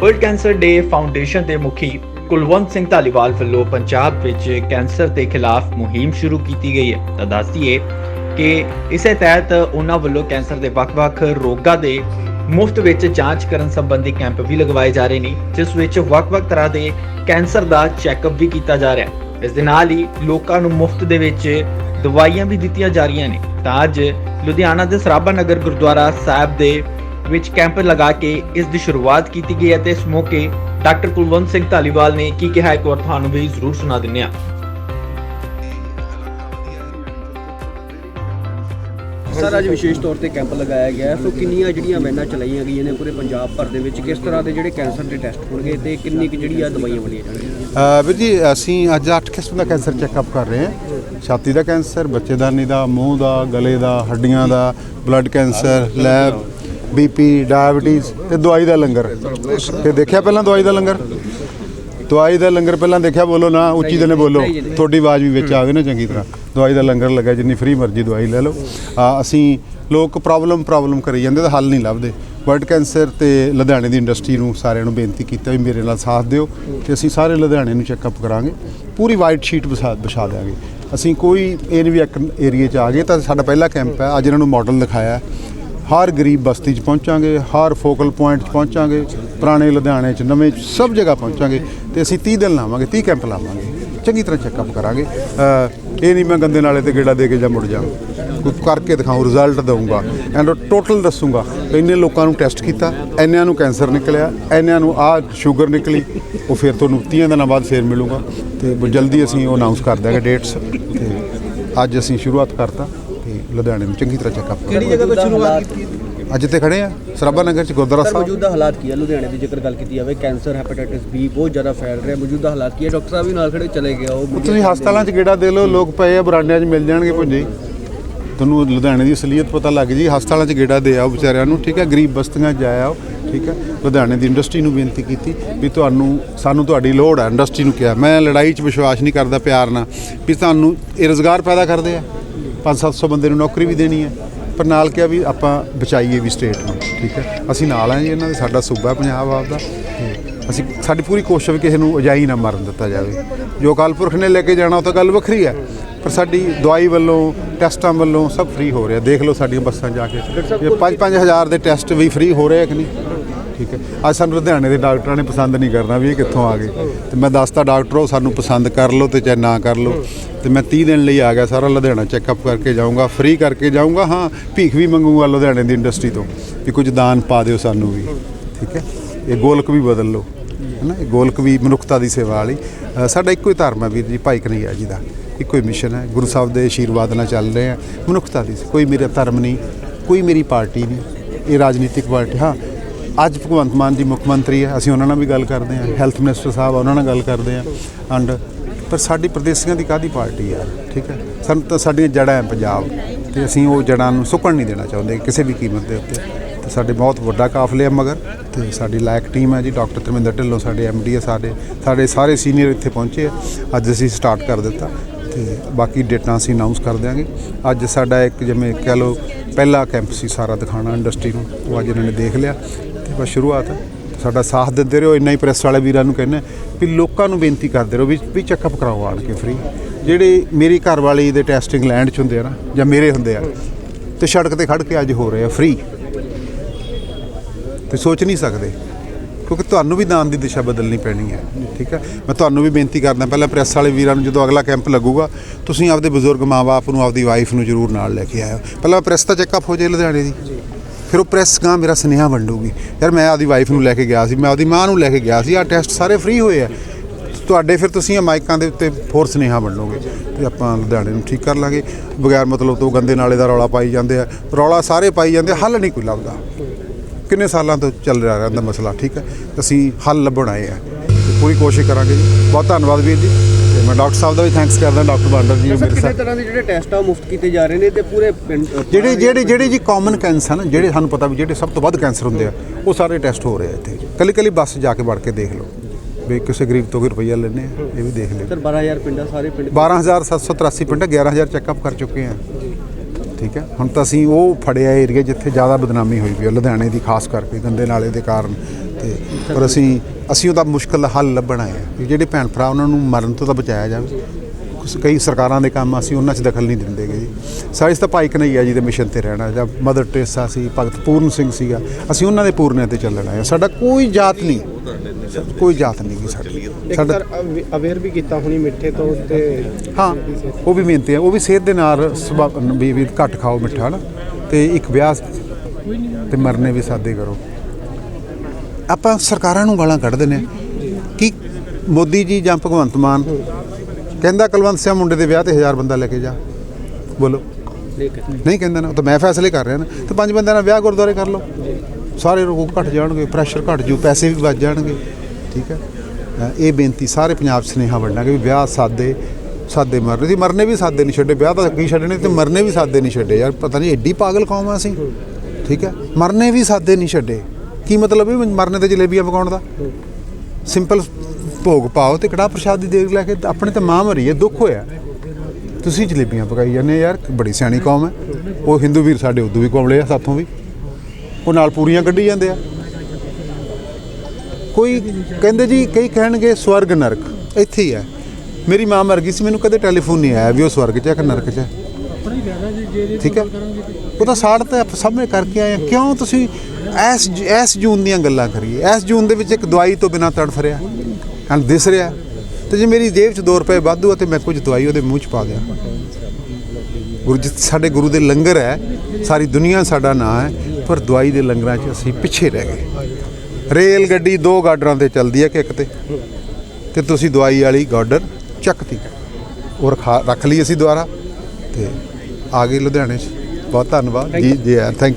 World cancer ਡੇ foundation ਦੇ ਮੁਖੀ ਕੁਲਵੰਤ ਸਿੰਘ ਧਾਲੀਵਾਲ ਵੱਲੋਂ ਪੰਜਾਬ ਵਿੱਚ ਕੈਂਸਰ ਦੇ ਖਿਲਾਫ ਮੁਹਿੰਮ ਸ਼ੁਰੂ ਕੀਤੀ ਗਈ ਹੈ। ਤਾਂ ਦੱਸਦੀਏ ਕਿ ਇਸੇ ਤਹਿਤ ਉਹਨਾਂ ਵੱਲੋਂ ਕੈਂਸਰ ਦੇ ਵੱਖ-ਵੱਖ ਰੋਗਾਂ ਦੇ ਮੁਫਤ ਵਿੱਚ ਜਾਂਚ ਕਰਨ ਸੰਬੰਧੀ ਕੈਂਪ ਵੀ ਲਗਵਾਏ ਜਾ ਰਹੇ ਨੇ, ਜਿਸ ਵਿੱਚ ਵੱਖ-ਵੱਖ ਤਰ੍ਹਾਂ ਦੇ ਕੈਂਸਰ ਦਾ ਚੈੱਕਅਪ ਵੀ ਕੀਤਾ ਜਾ ਰਿਹਾ ਹੈ। ਇਸ ਦੇ ਨਾਲ ਹੀ ਲੋਕਾਂ ਨੂੰ ਮੁਫਤ ਦੇ ਵਿੱਚ ਦਵਾਈਆਂ ਵੀ ਦਿੱਤੀਆਂ ਜਾ ਰਹੀਆਂ ਨੇ। ਤਾਂ ਅੱਜ ਲੁਧਿਆਣਾ ਦੇ ਸਰਾਭਾ ਨਗਰ ਗੁਰਦੁਆਰਾ ਸਾਹਿਬ ਦੇ ਵਿੱਚ ਕੈਂਪ ਲਗਾ ਕੇ ਇਸ ਦੀ ਸ਼ੁਰੂਆਤ ਕੀਤੀ ਗਈ ਹੈ ਤੇ ਇਸ ਮੌਕੇ ਡਾਕਟਰ ਕੁਲਵੰਤ ਸਿੰਘ ਧਾਲੀਵਾਲ ਨੇ ਕੀ ਕਿਹਾ ਇੱਕ ਵਾਰ ਤੁਹਾਨੂੰ ਵੀ ਜ਼ਰੂਰ ਸੁਣਾ ਦਿੰਨੇ ਆ ਸਰ ਅੱਜ ਵਿਸ਼ੇਸ਼ ਤੌਰ ਤੇ ਕੈਂਪ ਲਗਾਇਆ ਗਿਆ ਹੈ। ਸੋ ਕਿੰਨੀਆਂ ਜਿਹੜੀਆਂ ਵੈਨਾਂ ਚਲਾਈਆਂ ਗਈਆਂ ਨੇ ਪੂਰੇ ਪੰਜਾਬ ਭਰ ਦੇ ਵਿੱਚ? ਕਿਸ ਤਰ੍ਹਾਂ ਦੇ ਜਿਹੜੇ ਕੈਂਸਰ ਦੇ ਟੈਸਟ ਹੋਣਗੇ ਤੇ ਕਿੰਨੀ ਕੁ ਜਿਹੜੀ ਆ ਦਵਾਈਆਂ ਬਣੀਆਂ ਜਾਣਗੀਆਂ? ਅ, ਵੀਰ ਜੀ ਅਸੀਂ ਅੱਜ 8 ਕਿਸਮ ਦਾ ਕੈਂਸਰ ਚੈੱਕਅਪ ਕਰ ਰਹੇ ਹਾਂ। ਛਾਤੀ ਦਾ ਕੈਂਸਰ ਬੱਚੇਦਾਨੀ ਦਾ ਮੂੰਹ ਦਾ ਗਲੇ ਦਾ ਹੱਡੀਆਂ ਦਾ blood cancer lab BP diabetes ਤੇ ਦਵਾਈ ਦਾ ਲੰਗਰ। ਤੇ ਦੇਖਿਆ ਪਹਿਲਾਂ ਦਵਾਈ ਦਾ ਲੰਗਰ? ਦਵਾਈ ਦਾ ਲੰਗਰ ਪਹਿਲਾਂ ਦੇਖਿਆ, ਬੋਲੋ ਨਾ, ਉੱਚੀ ਦੇ ਨੇ ਬੋਲੋ। ਤੁਹਾਡੀ ਆਵਾਜ਼ ਵੀ ਵਿੱਚ ਆਵੇ ਨਾ ਚੰਗੀ ਤਰ੍ਹਾਂ। ਦਵਾਈ ਦਾ ਲੰਗਰ ਲੱਗਾ ਜਿੰਨੀ ਫ੍ਰੀ ਮਰਜ਼ੀ ਦਵਾਈ ਲੈ ਲਓ। ਅਸੀਂ ਲੋਕ ਪ੍ਰੋਬਲਮ ਪ੍ਰੋਬਲਮ ਕਰੀ ਜਾਂਦੇ, ਤਾਂ ਹੱਲ ਨਹੀਂ ਲੱਭਦੇ। ਬਲੱਡ ਕੈਂਸਰ ਤੇ ਲੁਧਿਆਣੇ ਦੀ ਇੰਡਸਟਰੀ ਨੂੰ ਸਾਰਿਆਂ ਨੂੰ ਬੇਨਤੀ ਕੀਤਾ ਵੀ ਮੇਰੇ ਨਾਲ ਸਾਥ ਦਿਓ ਤੇ ਅਸੀਂ ਸਾਰੇ ਲੁਧਿਆਣੇ ਨੂੰ ਚੈੱਕਅਪ ਕਰਾਂਗੇ। ਪੂਰੀ ਵਾਈਟ ਸ਼ੀਟ ਵਿਛਾ ਵਿਛਾ ਦਿਆਂਗੇ। ਅਸੀਂ ਕੋਈ ਇਹ ਨਹੀਂ ਵੀ ਇੱਕ ਏਰੀਏ 'ਚ ਆ ਗਏ, ਤਾਂ ਸਾਡਾ ਪਹਿਲਾ ਕੈਂਪ ਹੈ, ਅੱਜ ਇਹਨਾਂ ਨੂੰ ਮਾਡਲ ਦਿਖਾਇਆ। ਹਰ ਗਰੀਬ ਬਸਤੀ 'ਚ ਪਹੁੰਚਾਂਗੇ, ਹਰ ਫੋਕਲ ਪੁਆਇੰਟ 'ਚ ਪਹੁੰਚਾਂਗੇ, ਪੁਰਾਣੇ ਲੁਧਿਆਣੇ 'ਚ, ਨਵੇਂ ਸਭ ਜਗ੍ਹਾ ਪਹੁੰਚਾਂਗੇ ਤੇ ਅਸੀਂ 30 ਦਿਨ ਲਾਵਾਂਗੇ 30 ਕੈਂਪ ਲਾਵਾਂਗੇ। ਚੰਗੀ ਤਰ੍ਹਾਂ ਚੈੱਕਅਪ ਕਰਾਂਗੇ। ਇਹ ਨਹੀਂ ਮੈਂ ਗੰਦੇ ਨਾਲੇ ਤੇ ਗੇੜਾ ਦੇ ਕੇ ਜਾਂ ਮੁੜ ਜਾਵਾਂ ਕੋਈ ਕਰਕੇ ਦਿਖਾਉਂ ਰਿਜ਼ਲਟ ਦਊਂਗਾ। ਐਂਡ ਟੋਟਲ ਦੱਸੂਗਾ, ਇੰਨੇ ਲੋਕਾਂ ਨੂੰ ਟੈਸਟ ਕੀਤਾ, ਇੰਨਿਆਂ ਨੂੰ ਕੈਂਸਰ ਨਿਕਲਿਆ, ਇੰਨਿਆਂ ਨੂੰ ਆਹ ਸ਼ੂਗਰ ਨਿਕਲੀ, ਉਹ ਫਿਰ ਤੁਹਾਨੂੰ 30 ਦਿਨਾਂ ਬਾਅਦ ਫੇਰ ਮਿਲੂਗਾ। ਤੇ ਜਲਦੀ ਅਸੀਂ ਉਹ ਅਨਾਉਂਸ ਕਰ ਦਿਆਂਗੇ ਡੇਟਸ ਤੇ ਅੱਜ ਅਸੀਂ ਸ਼ੁਰੂਆਤ ਕਰਤਾ। ਤੇ ਲੁਧਿਆਣੇ ਨੂੰ ਚੰਗੀ ਤਰ੍ਹਾਂ ਚੈੱਕਅਪ ਕਿਹੜੀ ਜਗ੍ਹਾ ਤੋਂ ਸ਼ੁਰੂਆਤ ਕੀਤੀ? ਅੱਜ ਤੇ ਖੜੇ ਆ ਸਰਾਭਾ ਨਗਰ ਚ ਗੁਰਦੁਆਰਾ ਸਾਹਿਬ। ਮੌਜੂਦਾ ਹਾਲਾਤ ਕੀ ਹੈ ਲੁਧਿਆਣੇ ਦੀ ਜੇਕਰ ਗੱਲ ਕੀਤੀ ਜਾਵੇ ਕੈਂਸਰ ਹੈਪੇਟਾਈਟਿਸ ਬੀ ਬਹੁਤ ਜ਼ਿਆਦਾ ਫੈਲ ਰਿਹਾ। ਮੌਜੂਦਾ ਹਾਲਾਤ ਕੀ ਹੈ ਡਾਕਟਰ ਸਾਹਿਬ ਵੀ ਨਾਲ ਖੜੇ ਚਲੇ ਗਏ ਉਹ। ਤੁਸੀਂ ਹਸਪਤਾਲਾਂ 'ਚ ਗੇੜਾ ਦੇ ਲਓ ਲੋਕ ਪਏ ਆ ਬਰਾਂਡਿਆਂ 'ਚ ਮਿਲ ਜਾਣਗੇ ਪੁੰਜੇ ਤੁਹਾਨੂੰ ਲੁਧਿਆਣੇ ਦੀ ਅਸਲੀਅਤ ਪਤਾ ਲੱਗ ਜੀ ਹਸਪਤਾਲਾਂ 'ਚ ਗੇੜਾ ਦੇ ਆਓ ਵਿਚਾਰਿਆਂ ਨੂੰ ਠੀਕ ਹੈ ਗਰੀਬ ਬਸਤੀਆਂ 'ਚ ਜਾਇਆ ਆਓ ਠੀਕ ਹੈ ਲੁਧਿਆਣੇ ਦੀ ਇੰਡਸਟਰੀ ਨੂੰ ਬੇਨਤੀ ਕੀਤੀ ਵੀ ਤੁਹਾਨੂੰ ਸਾਨੂੰ ਤੁਹਾਡੀ ਲੋੜ ਹੈ ਇੰਡਸਟਰੀ ਨੂੰ ਕਿਹਾ। ਮੈਂ ਲੜਾਈ 'ਚ ਵਿਸ਼ਵਾਸ ਨਹੀਂ ਕਰਦਾ ਪਿਆਰ ਨਾਲ ਵੀ ਤੁਹਾਨੂੰ ਇਹ ਰੋਜ਼ਗਾਰ ਪੈਦਾ ਕਰਦੇ ਆ। 5-700 ਬੰਦੇ ਨੂੰ ਨੌਕਰੀ ਵੀ ਦੇਣੀ ਹੈ। ਪਰ ਨਾਲ ਕਿਹਾ ਵੀ ਆਪਾਂ ਬਚਾਈਏ ਵੀ ਸਟੇਟ ਨੂੰ ਠੀਕ ਹੈ? ਅਸੀਂ ਨਾਲ ਆਂ ਜੀ ਇਹਨਾਂ ਦੇ ਸਾਡਾ ਸੂਬਾ ਪੰਜਾਬ ਆਪਦਾ। ਤੇ ਅਸੀਂ ਸਾਡੀ ਪੂਰੀ ਕੋਸ਼ਿਸ਼ ਵੀ ਕਿਸੇ ਨੂੰ ਅਜਾਈ ਨਾ ਮਰਨ ਦਿੱਤਾ ਜਾਵੇ। ਜੋ ਅਕਾਲ ਪੁਰਖ ਨੇ ਲੈ ਕੇ ਜਾਣਾ ਉਹ ਤਾਂ ਗੱਲ ਵੱਖਰੀ ਹੈ। ਪਰ ਸਾਡੀ ਦਵਾਈ ਵੱਲੋਂ ਟੈਸਟਾਂ ਵੱਲੋਂ ਸਭ ਫ੍ਰੀ ਹੋ ਰਿਹਾ। ਦੇਖ ਲਓ ਸਾਡੀਆਂ ਬੱਸਾਂ ਜਾ ਕੇ। ਇਹ 5-5000 ਦੇ ਟੈਸਟ ਵੀ ਫ੍ਰੀ ਹੋ ਰਹੇ ਕਿ ਨਹੀਂ? ਠੀਕ ਹੈ। ਅੱਜ ਸਾਨੂੰ ਲੁਧਿਆਣੇ ਦੇ ਡਾਕਟਰਾਂ ਨੇ ਪਸੰਦ ਨਹੀਂ ਕਰਨਾ ਵੀ ਇਹ ਕਿੱਥੋਂ ਆ ਗਏ। ਤੇ ਮੈਂ ਦੱਸਤਾ ਡਾਕਟਰੋ ਸਾਨੂੰ ਪਸੰਦ ਕਰ ਲਓ ਤੇ ਚਾਹੇ ਨਾ ਕਰ ਲਓ। ਤੇ ਮੈਂ 30 ਦਿਨ ਲਈ ਆ ਗਿਆ ਸਾਰਾ ਲੁਧਿਆਣਾ ਚੈੱਕਅਪ ਕਰਕੇ ਜਾਊਂਗਾ ਫ੍ਰੀ ਕਰਕੇ ਜਾਊਂਗਾ। ਹਾਂ, ਭੀਖ ਵੀ ਮੰਗੂਗਾ ਲੁਧਿਆਣੇ ਦੀ ਇੰਡਸਟਰੀ ਤੋਂ ਵੀ ਕੁਝ ਦਾਨ ਪਾ ਦਿਓ ਸਾਨੂੰ ਵੀ, ਠੀਕ ਹੈ। ਇਹ ਗੋਲਕ ਵੀ ਬਦਲ ਲਓ, ਹੈਨਾ? ਇਹ ਗੋਲਕ ਵੀ ਮਨੁੱਖਤਾ ਦੀ ਸੇਵਾ ਵਾਲੀ। ਸਾਡਾ ਇੱਕੋ ਹੀ ਧਰਮ ਹੈ ਵੀਰ ਜੀ, ਭਾਈ ਕਨਈਆ ਜੀ ਦਾ। ਇੱਕੋ ਹੀ ਮਿਸ਼ਨ ਹੈ। ਗੁਰੂ ਸਾਹਿਬ ਦੇ ਆਸ਼ੀਰਵਾਦ ਨਾਲ ਚੱਲ ਰਹੇ ਆ ਮਨੁੱਖਤਾ ਦੀ ਕੋਈ ਮੇਰਾ ਧਰਮ ਨਹੀਂ, ਕੋਈ ਮੇਰੀ ਪਾਰਟੀ ਨਹੀਂ। ਇਹ ਰਾਜਨੀਤਿਕ ਪਾਰਟੀ, ਹਾਂ। ਅੱਜ ਭਗਵੰਤ ਮਾਨ ਜੀ ਮੁੱਖ ਮੰਤਰੀ ਹੈ, ਅਸੀਂ ਉਹਨਾਂ ਨਾਲ ਵੀ ਗੱਲ ਕਰਦੇ ਹਾਂ ਹੈਲਥ ਮਿਨਿਸਟਰ ਸਾਹਿਬ ਉਹਨਾਂ ਨਾਲ ਗੱਲ ਕਰਦੇ ਹਾਂ ਐਂਡ ਪਰ ਸਾਡੀ ਪ੍ਰਦੇਸੀਆਂ ਦੀ ਕਾਦੀ ਪਾਰਟੀ ਆ, ਠੀਕ ਹੈ? ਸਾਨੂੰ ਤਾਂ ਸਾਡੀਆਂ ਜੜ੍ਹਾਂ ਹੈ ਪੰਜਾਬ, ਤੇ ਅਸੀਂ ਉਹ ਜੜ੍ਹਾਂ ਨੂੰ ਸੁੱਕਣ ਨਹੀਂ ਦੇਣਾ ਚਾਹੁੰਦੇ, ਕਿਸੇ ਵੀ ਕੀਮਤ ਦੇ ਉੱਤੇ। ਤੇ ਸਾਡੇ ਬਹੁਤ ਵੱਡਾ ਕਾਫਲੇ ਆ ਮਗਰ, ਤੇ ਸਾਡੀ ਲਾਇਕ ਟੀਮ ਹੈ ਜੀ, ਡਾਕਟਰ ਧਰਮਿੰਦਰ ਢਿੱਲੋਂ ਸਾਡੇ ਐਮਡੀ ਆ, ਸਾਡੇ ਸਾਡੇ ਸਾਰੇ ਸੀਨੀਅਰ ਇੱਥੇ ਪਹੁੰਚੇ ਆ। ਅੱਜ ਅਸੀਂ ਸਟਾਰਟ ਕਰ ਦਿੱਤਾ, ਤੇ ਬਾਕੀ ਡੇਟਾਂ ਅਸੀਂ ਅਨਾਉਂਸ ਕਰ ਦਿਆਂਗੇ। ਅੱਜ ਸਾਡਾ ਇੱਕ ਜਿਵੇਂ ਕਹਿ ਲਓ, ਪਹਿਲਾ ਕੈਂਪ ਸੀ ਸਾਰਾ ਦਿਖਾਣਾ ਇੰਡਸਟਰੀ ਨੂੰ, ਉਹ ਅੱਜ ਇਹਨਾਂ ਨੇ ਦੇਖ ਲਿਆ। ਬਸ ਸ਼ੁਰੂਆਤ ਹੈ। ਸਾਡਾ ਸਾਥ ਦਿੰਦੇ ਰਹੋ, ਇੰਨਾ ਹੀ ਪ੍ਰੈਸ ਵਾਲੇ ਵੀਰਾਂ ਨੂੰ ਕਹਿੰਦੇ ਵੀ ਲੋਕਾਂ ਨੂੰ ਬੇਨਤੀ ਕਰਦੇ ਰਹੋ ਵੀ ਵੀ ਚੈੱਕਅਪ ਕਰਾਓ ਆਣ ਕੇ ਫ੍ਰੀ ਜਿਹੜੇ ਮੇਰੀ ਘਰ ਵਾਲੀ ਦੇ ਟੈਸਟਿੰਗ ਲੈਂਡ ਚ ਹੁੰਦੇ ਆ ਨਾ, ਜਾਂ ਮੇਰੇ ਹੁੰਦੇ ਆ, ਤੇ ਸੜਕ ਤੇ ਖੜ ਕੇ ਅੱਜ ਹੋ ਰਹੇ ਆ ਫ੍ਰੀ ਤੇ ਸੋਚ ਨਹੀਂ ਸਕਦੇ, ਕਿਉਂਕਿ ਤੁਹਾਨੂੰ ਵੀ ਦਾਨ ਦੀ ਦਿਸ਼ਾ ਬਦਲਣੀ ਪੈਣੀ ਹੈ, ਠੀਕ ਹੈ? ਮੈਂ ਤੁਹਾਨੂੰ ਵੀ ਬੇਨਤੀ ਕਰਦਾ, ਪਹਿਲਾਂ ਪ੍ਰੈਸ ਵਾਲੇ ਵੀਰਾਂ ਨੂੰ ਜਦੋਂ ਅਗਲਾ ਕੈਂਪ ਲੱਗੂਗਾ, ਤੁਸੀਂ ਆਪਦੇ ਬਜ਼ੁਰਗ ਮਾਪੇ ਨੂੰ, ਆਪਦੀ ਵਾਈਫ ਨੂੰ ਜ਼ਰੂਰ ਨਾਲ ਲੈ ਕੇ ਆਇਓ। ਪਹਿਲਾਂ ਪ੍ਰੈਸ ਦਾ ਚੈੱਕਅਪ ਹੋ ਜਾਏ ਲੁਧਿਆਣੇ ਦੀ। ਫਿਰ ਉਹ ਪ੍ਰੈਸ ਗਾਂ ਮੇਰਾ ਸੁਨੇਹਾ ਵੰਡੂਗੀ ਯਾਰ ਮੈਂ ਆਪਦੀ ਵਾਈਫ ਨੂੰ ਲੈ ਕੇ ਗਿਆ ਸੀ ਮੈਂ ਆਪਦੀ ਮਾਂ ਨੂੰ ਲੈ ਕੇ ਗਿਆ ਸੀ ਆਹ ਟੈਸਟ ਸਾਰੇ ਫ੍ਰੀ ਹੋਏ ਆ। ਤੁਹਾਡੇ ਫਿਰ ਤੁਸੀਂ ਇਹ ਮਾਈਕਾਂ ਦੇ ਉੱਤੇ ਹੋਰ ਸੁਨੇਹਾ ਵੰਡੋਗੇ ਤੇ ਆਪਾਂ ਲੁਧਿਆਣੇ ਨੂੰ ਠੀਕ ਕਰ ਲਾਂਗੇ। ਬਗੈਰ ਮਤਲਬ ਤੋਂ ਗੰਦੇ ਨਾਲੇ ਦਾ ਰੌਲਾ ਪਾਈ ਜਾਂਦੇ ਆ। ਰੌਲਾ ਸਾਰੇ ਪਾਈ ਜਾਂਦੇ ਆ, ਹੱਲ ਨਹੀਂ ਕੋਈ ਲੱਭਦਾ। ਕਿੰਨੇ ਸਾਲਾਂ ਤੋਂ ਚੱਲ ਰਿਹਾ ਰਹਿੰਦਾ ਮਸਲਾ ਠੀਕ ਹੈ ਅਸੀਂ ਹੱਲ ਲੱਭਣ ਆਏ ਆ। ਪੂਰੀ ਕੋਸ਼ਿਸ਼ ਕਰਾਂਗੇ ਜੀ। ਬਹੁਤ ਧੰਨਵਾਦ ਵੀਰ ਜੀ। ਮੈਂ ਡਾਕਟਰ ਸਾਹਿਬ ਦਾ ਵੀ ਥੈਂਕਸ ਕਰਦਾ ਡਾਕਟਰ ਬਾਂਡਰ ਜੀ ਮੇਰੇ ਕਿੰਨੇ ਸਾਥ ਤਰ੍ਹਾਂ ਦੇ ਜਿਹੜੇ ਟੈਸਟ ਆ ਮੁਫਤ ਕੀਤੇ ਜਾ ਰਹੇ ਨੇ ਤੇ ਪੂਰੇ ਪਿੰਡ ਜਿਹੜੇ ਜਿਹੜੇ ਜਿਹੜੇ ਜੀ ਕਾਮਨ ਕੈਂਸਰ ਹਨ ਜਿਹੜੇ ਸਾਨੂੰ ਪਤਾ ਵੀ ਜਿਹੜੇ ਸਭ ਤੋਂ ਵੱਧ ਕੈਂਸਰ ਹੁੰਦੇ ਆ ਉਹ ਸਾਰੇ ਟੈਸਟ ਹੋ ਰਹੇ ਆ ਇੱਥੇ। ਕੱਲੀ ਕੱਲੀ ਬੱਸ ਜਾ ਕੇ ਵੜ ਕੇ ਦੇਖ ਲਓ। ਵੀ ਕਿਸੇ ਗਰੀਬ ਤੋਂ ਕੋਈ ਰੁਪਈਆ ਲੈਣੇ ਆ ਇਹ ਵੀ ਦੇਖ ਲਿਓ। ਸਰ 12000 ਪਿੰਡਾਂ ਸਾਰੇ ਪਿੰਡ 12783 ਪਿੰਡ 11000 ਚੈੱਕਅਪ ਕਰ ਚੁੱਕੇ ਆ। ਠੀਕ ਹੈ ਹੁਣ ਤਾਂ ਅਸੀਂ ਉਹ ਫੜਿਆ ਏਰੀਆ ਜਿੱਥੇ ਜ਼ਿਆਦਾ ਬਦਨਾਮੀ ਹੋਈ ਵੀ ਆ, ਲੁਧਿਆਣੇ ਦੀ ਖਾਸ ਕਰਕੇ ਗੰਦੇ ਨਾਲੇ ਦੇ ਕਾਰਨ। ਤੇ ਪਰ ਅਸੀਂ ਅਸੀਂ ਉਹਦਾ ਮੁਸ਼ਕਲ ਹੱਲ ਲੱਭਣਾ ਹੈ ਕਿ ਜਿਹੜੇ ਭੈਣ ਭਰਾ ਉਹਨਾਂ ਨੂੰ ਮਰਨ ਤੋਂ ਤਾਂ ਬਚਾਇਆ ਜਾਵੇ। ਕਈ ਸਰਕਾਰਾਂ ਦੇ ਕੰਮ ਅਸੀਂ ਉਹਨਾਂ 'ਚ ਦਖਲ ਨਹੀਂ ਦਿੰਦੇਗੇ ਜੀ ਸਾਇੰਸ ਤਾਂ ਭਾਈ ਕਨਈਆ ਜੀ ਦੇ ਮਿਸ਼ਨ ਤੇ ਰਹਿਣਾ ਜਾਂ ਮਦਰ ਟੇਸਾ ਸੀ ਭਗਤ ਪੂਰਨ ਸਿੰਘ ਸੀਗਾ। ਅਸੀਂ ਉਹਨਾਂ ਦੇ ਪੂਰਨੇ ਤੇ ਚੱਲਣਾ ਹੈ। ਸਾਡਾ ਕੋਈ ਜਾਤ ਨਹੀਂ। ਕੋਈ ਜਾਤ ਨਹੀਂ ਸਾਡੀ। ਸਾਡਾ ਅਵੇਅਰ ਵੀ ਕੀਤਾ ਹੁਣੀ ਮਿੱਠੇ ਤੋਂ ਤੇ। ਹਾਂ ਉਹ ਵੀ ਮਿਹਨਤੀ ਹੈ। ਉਹ ਵੀ ਸਿਹਤ ਦੇ ਨਾਲ ਵੀ ਘੱਟ ਖਾਓ ਮਿੱਠਾ ਨਾ ਤੇ ਇੱਕ ਵਿਆਹ ਤੇ ਮਰਨੇ ਵੀ ਸਾਦੇ ਕਰੋ। ਆਪਾਂ ਸਰਕਾਰਾਂ ਨੂੰ ਗਾਲਾਂ ਕੱਢ ਦਿੰਦੇ ਹਾਂ ਕਿ ਮੋਦੀ ਜੀ ਜਾਂ ਭਗਵੰਤ ਮਾਨ ਕਹਿੰਦਾ ਕੁਲਵੰਤ ਸਿੰਘ ਮੁੰਡੇ ਦੇ ਵਿਆਹ ਤੇ ਹਜ਼ਾਰ ਬੰਦਾ ਲੈ ਕੇ ਜਾ। ਬੋਲੋ। ਨਹੀਂ ਕਹਿੰਦਾ ਨਾ, ਉਹ ਤਾਂ ਮੈਂ ਫੈਸਲੇ ਕਰ ਰਿਹਾ ਨਾ। ਤੇ ਪੰਜ ਬੰਦਿਆਂ ਨਾਲ ਵਿਆਹ ਗੁਰਦੁਆਰੇ ਕਰ ਲਓ। ਸਾਰੇ ਰੋਗ ਘਟ ਜਾਣਗੇ ਪ੍ਰੈਸ਼ਰ ਘਟ ਜੂ, ਪੈਸੇ ਵੀ ਬਚ ਜਾਣਗੇ। ਠੀਕ ਹੈ? ਇਹ ਬੇਨਤੀ ਸਾਰੇ ਪੰਜਾਬ 'ਚ ਸੁਨੇਹਾ ਵੰਡਾਂਗੇ ਵੀ ਵਿਆਹ ਸਾਦੇ ਸਾਦੇ ਮਰਨੇ। ਸੀ ਮਰਨੇ ਵੀ ਸਾਦੇ ਨਹੀਂ ਛੱਡੇ, ਵਿਆਹ ਤਾਂ ਕੀ ਛੱਡਣੇ, ਤੇ ਮਰਨੇ ਵੀ ਸਾਦੇ ਨਹੀਂ ਛੱਡੇ। ਯਾਰ ਪਤਾ ਨਹੀਂ, ਐਡੀ ਪਾਗਲ ਕੌਮ ਆ ਅਸੀਂ। ਠੀਕ ਹੈ? ਮਰਨੇ ਵੀ ਸਾਦੇ ਨਹੀਂ ਛੱਡੇ। ਕੀ ਮਤਲਬ ਵੀ ਮਰਨੇ ਤੇ ਜਲੇਬੀਆਂ ਪਕਾਉਣ ਦਾ? ਸਿੰਪਲ ਭੋਗ ਪਾਓ ਤੇ ਕੜਾ ਪ੍ਰਸ਼ਾਦ ਦੀ ਦੇਖ ਲੈ ਕੇ ਆਪਣੇ ਤੇ ਮਾਂ ਮਰੀ ਹੈ ਦੁੱਖ ਹੋਇਆ। ਤੁਸੀਂ ਜਲੇਬੀਆਂ ਪਕਾਈ ਜਾਂਦੇ ਯਾਰ, ਬੜੀ ਸਿਆਣੀ ਕੌਮ ਹੈ। ਉਹ ਹਿੰਦੂ ਵੀਰ ਸਾਡੇ ਉਦੋਂ ਵੀ ਕੌਮਲੇ ਆ, ਸਾਥੋਂ ਵੀ। ਉਹ ਨਾਲ ਪੂਰੀਆਂ ਕੱਢੀ ਜਾਂਦੇ ਆ। ਕੋਈ ਕਹਿੰਦੇ ਜੀ, ਕਈ ਕਹਿਣਗੇ ਸਵਰਗ ਨਰਕ, ਇੱਥੇ ਹੀ ਹੈ। ਮੇਰੀ ਮਾਂ ਮਰ ਗਈ ਸੀ, ਮੈਨੂੰ ਕਦੇ ਟੈਲੀਫੋਨ ਨਹੀਂ ਆਇਆ ਵੀ ਉਹ ਸਵਰਗ 'ਚ ਹੈ ਕਿ ਨਰਕ 'ਚ ਹੈ। ਠੀਕ ਹੈ। ਉਹ ਤਾਂ ਸਾੜ ਤੇ ਸਾਹਮਣੇ ਕਰਕੇ ਆਏ ਆ। ਕਿਉਂ ਤੁਸੀਂ ਐਸ ਐਸ ਜੂਨ ਦੀਆਂ ਗੱਲਾਂ ਕਰੀਏ? ਐਸ ਜੂਨ ਦੇ ਵਿੱਚ ਇੱਕ ਦਵਾਈ ਤੋਂ ਬਿਨਾ ਤੜਫ ਰਿਹਾ। ਹਾਂ ਦਿਸ ਰਿਹਾ। ਤੇ ਜੇ ਮੇਰੀ ਜੇਬ 'ਚ 2 ਰੁਪਏ ਵਾਧੂ ਆ ਤੇ ਮੈਂ ਕੁਝ ਦਵਾਈ ਉਹਦੇ ਮੂੰਹ 'ਚ ਪਾ ਦਿਆਂ। ਗੁਰੂ ਜੀ ਸਾਡੇ ਗੁਰੂ ਦੇ ਲੰਗਰ ਹੈ। ਸਾਰੀ ਦੁਨੀਆ ਸਾਡਾ ਨਾਂ ਹੈ। ਪਰ ਦਵਾਈ ਦੇ ਲੰਗਰਾਂ 'ਚ ਅਸੀਂ ਪਿੱਛੇ ਰਹਿ ਗਏ। ਰੇਲ ਗੱਡੀ ਦੋ ਗਾਡਰਾਂ ਤੇ ਚੱਲਦੀ ਹੈ ਕਿ ਇੱਕ ਤੇ। ਤੇ ਤੁਸੀਂ ਦਵਾਈ ਵਾਲੀ ਗਾਡਰ ਚੱਕਤੀ। ਰਖਾ ਰੱਖ ਲਈ ਅਸੀਂ ਦੁਆਰਾ ਤੇ ਆ ਗਏ ਲੁਧਿਆਣੇ 'ਚ। ਬਹੁਤ ਧੰਨਵਾਦ। ਜੀ ਜੀ ਥੈਂਕ